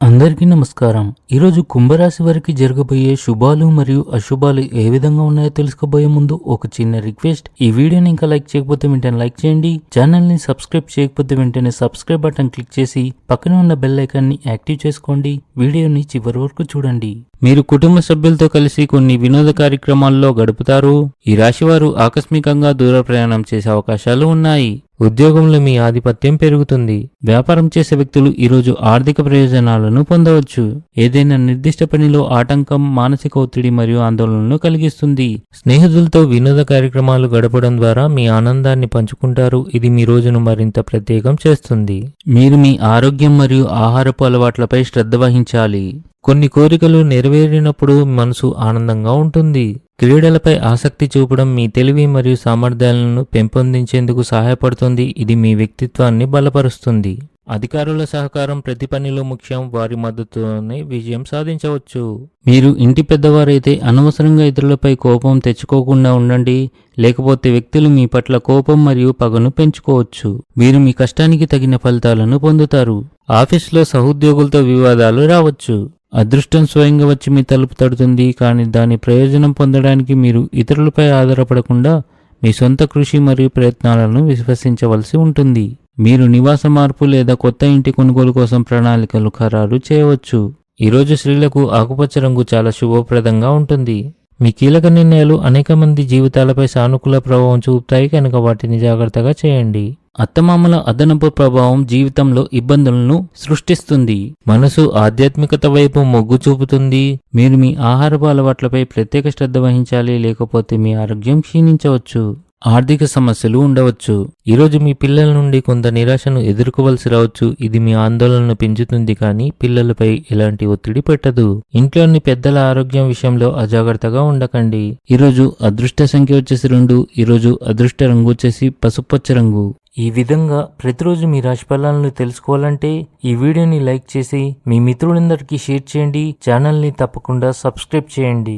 అందరికీ నమస్కారం. ఈరోజు కుంభరాశి వారికి జరగబోయే శుభాలు మరియు అశుభాలు ఏ విధంగా ఉన్నాయో తెలుసుకోబోయే ముందు ఒక చిన్న రిక్వెస్ట్. ఈ వీడియోని ఇంకా లైక్ చేయకపోతే వెంటనే లైక్ చేయండి. ఛానల్ని సబ్స్క్రైబ్ చేయకపోతే వెంటనే సబ్స్క్రైబ్ బటన్ క్లిక్ చేసి పక్కన ఉన్న బెల్ ఐకాన్ని యాక్టివ్ చేసుకోండి. వీడియోని చివరి వరకు చూడండి. మీరు కుటుంబ సభ్యులతో కలిసి కొన్ని వినోద కార్యక్రమాల్లో గడుపుతారు. ఈ రాశివారు ఆకస్మికంగా దూర ప్రయాణం చేసే అవకాశాలు ఉన్నాయి. ఉద్యోగంలో మీ ఆధిపత్యం పెరుగుతుంది. వ్యాపారం చేసే వ్యక్తులు ఈరోజు ఆర్థిక ప్రయోజనాలను పొందవచ్చు. ఏదైనా నిర్దిష్ట పనిలో ఆటంకం మానసిక ఒత్తిడి మరియు ఆందోళనను కలిగిస్తుంది. స్నేహితులతో వినోద కార్యక్రమాలు గడపడం ద్వారా మీ ఆనందాన్ని పంచుకుంటారు. ఇది మీ రోజును మరింత ప్రత్యేకం చేస్తుంది. మీరు మీ ఆరోగ్యం మరియు ఆహారపు అలవాట్లపై శ్రద్ధ వహించాలి. కొన్ని కోరికలు నెరవేరినప్పుడు మనసు ఆనందంగా ఉంటుంది. క్రీడలపై ఆసక్తి చూపడం మీ తెలివి మరియు సామర్థ్యాలను పెంపొందించేందుకు సహాయపడుతుంది. ఇది మీ వ్యక్తిత్వాన్ని బలపరుస్తుంది. అధికారుల సహకారం ప్రతి పనిలో ముఖ్యం. వారి మద్దతుతోనే విజయం సాధించవచ్చు. మీరు ఇంటి పెద్దవారైతే అనవసరంగా ఇతరులపై కోపం తెచ్చుకోకుండా ఉండండి. లేకపోతే వ్యక్తులు మీ పట్ల కోపం మరియు పగను పెంచుకోవచ్చు. మీరు మీ కష్టానికి తగిన ఫలితాలను పొందుతారు. ఆఫీస్లో సహోద్యోగులతో వివాదాలు రావచ్చు. అదృష్టం స్వయంగా వచ్చి మీ తలుపు తడుతుంది కానీ దాని ప్రయోజనం పొందడానికి మీరు ఇతరులపై ఆధారపడకుండా మీ సొంత కృషి మరియు ప్రయత్నాలను విశ్వసించవలసి ఉంటుంది. మీరు నివాస మార్పు లేదా కొత్త ఇంటి కొనుగోలు కోసం ప్రణాళికలు ఖరారు చేయవచ్చు. ఈరోజు స్త్రీలకు ఆకుపచ్చ రంగు చాలా శుభప్రదంగా ఉంటుంది. మీ కీలక నిర్ణయాలు అనేక మంది జీవితాలపై సానుకూల ప్రభావం చూపుతాయి కనుక వాటిని జాగ్రత్తగా చేయండి. అత్తమామల అదనపు ప్రభావం జీవితంలో ఇబ్బందులను సృష్టిస్తుంది. మనసు ఆధ్యాత్మికత వైపు మొగ్గు చూపుతుంది. మీరు మీ ఆహారపు అలవాట్లపై ప్రత్యేక శ్రద్ధ వహించాలి లేకపోతే మీ ఆరోగ్యం క్షీణించవచ్చు. ఆర్థిక సమస్యలు ఉండవచ్చు. ఈరోజు మీ పిల్లల నుండి కొంత నిరాశను ఎదుర్కోవలసి రావచ్చు. ఇది మీ ఆందోళనను పెంచుతుంది కానీ పిల్లలపై ఎలాంటి ఒత్తిడి పెట్టదు. ఇంట్లోని పెద్దల ఆరోగ్యం విషయంలో అజాగ్రత్తగా ఉండకండి. ఈరోజు అదృష్ట సంఖ్య వచ్చేసి రెండు ఈరోజు అదృష్ట రంగు వచ్చేసి పసుపచ్చ రంగు. ఈ విధంగా ప్రతిరోజు మీ రాశి ఫలాలను తెలుసుకోవాలంటే ఈ వీడియోని లైక్ చేసి మీ మిత్రులందరికీ షేర్ చేయండి. ఛానల్ని తప్పకుండా సబ్స్క్రైబ్ చేయండి.